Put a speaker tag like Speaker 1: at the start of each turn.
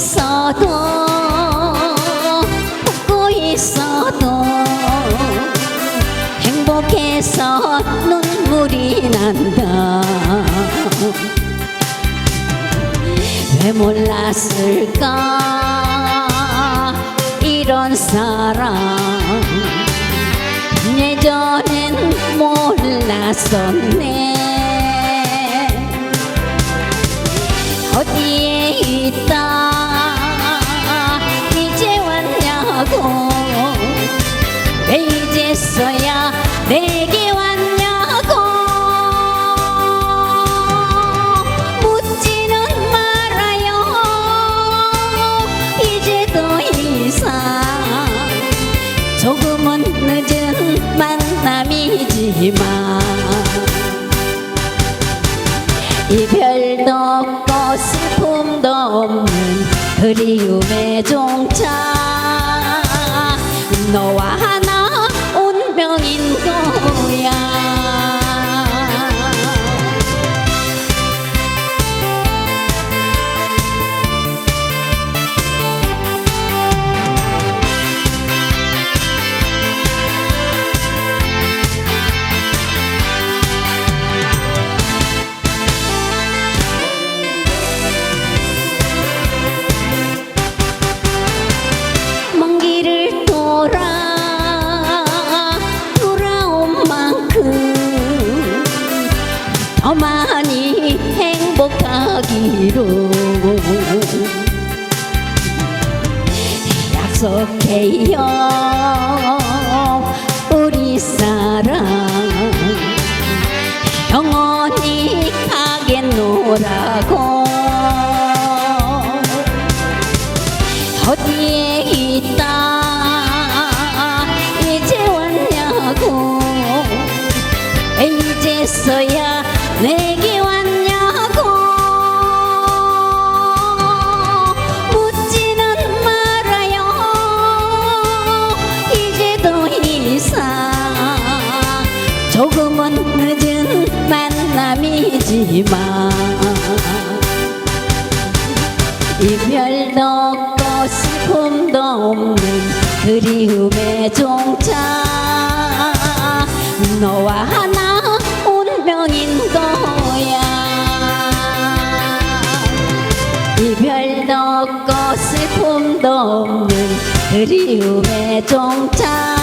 Speaker 1: 있어도 웃고 있어도 행복해서 눈물이 난다. 왜 몰랐을까? 이런 사람. 예전엔 몰랐었네. 이제서야 내게 왔냐고. 묻지는 말아요. 이제 더 이상 조금은 늦은 만남이지만 이별도 없고 슬픔도 없는 그리움의 종차. 너와 하나 더 많이 행복하기로. 약속해요 우리 사랑. 영원히 가겠노라고. 어디에 만남이지만 이별도 없고 슬픔도 없는 그리움의 종차 너와 하나 운명인 거야. 이별도 없고 슬픔도 없는 그리움의 종차